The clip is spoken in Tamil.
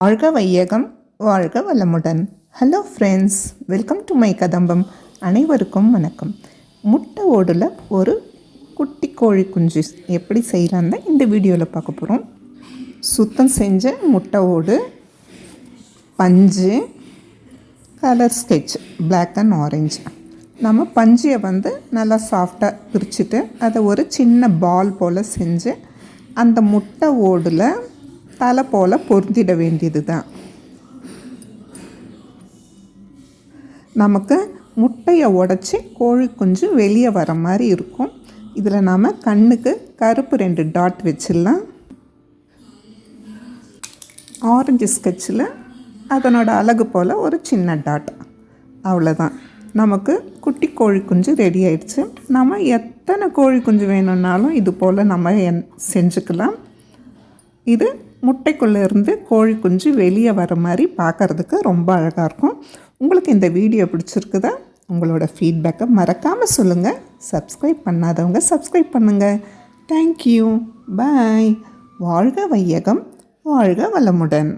வாழ்க வையகம் வாழ்க வளமுடன். Hello friends welcome to my Kadambam. அனைவருக்கும் வணக்கம். முட்டை ஓடில் ஒரு குட்டி கோழி குஞ்சு எப்படி செய்யலான்னு இந்த வீடியோவில் பார்க்க போகிறோம் சுத்தம் செஞ்ச முட்டை ஓடு பஞ்சு colour sketch black and orange நம்ம பஞ்சியை வந்து நல்லா சாஃப்டாக பிரிச்சுட்டு அதை ஒரு சின்ன பால் போல் செஞ்சு அந்த முட்டை ஓடில் தலை போல் பொருந்திட வேண்டியது தான் நமக்கு முட்டையை உடச்சி கோழி குஞ்சு வெளியே வர மாதிரி இருக்கும் இதில் நாம் கண்ணுக்கு கருப்பு ரெண்டு டாட் வச்சிடலாம் ஆரஞ்சு ஸ்கெட்சில் அதனோட அழகு போல் ஒரு சின்ன டாட் அவ்வளோதான் நமக்கு குட்டி கோழி குஞ்சு ரெடி ஆயிடுச்சு நம்ம எத்தனை கோழி குஞ்சு வேணும்னாலும் இது போல் நம்ம என் செஞ்சுக்கலாம் இது முட்டைக்குள்ளே இருந்து கோழி குஞ்சு வெளியே வர மாதிரி பார்க்குறதுக்கு ரொம்ப அழகாக இருக்கும். உங்களுக்கு இந்த வீடியோ பிடிச்சிருக்குதா? உங்களோட ஃபீட்பேக்கை மறக்காமல் சொல்லுங்கள் சப்ஸ்கிரைப் பண்ணாதவங்க சப்ஸ்கிரைப் பண்ணுங்கள் தேங்க்யூ பாய் வாழ்க வையகம். வாழ்க வளமுடன்.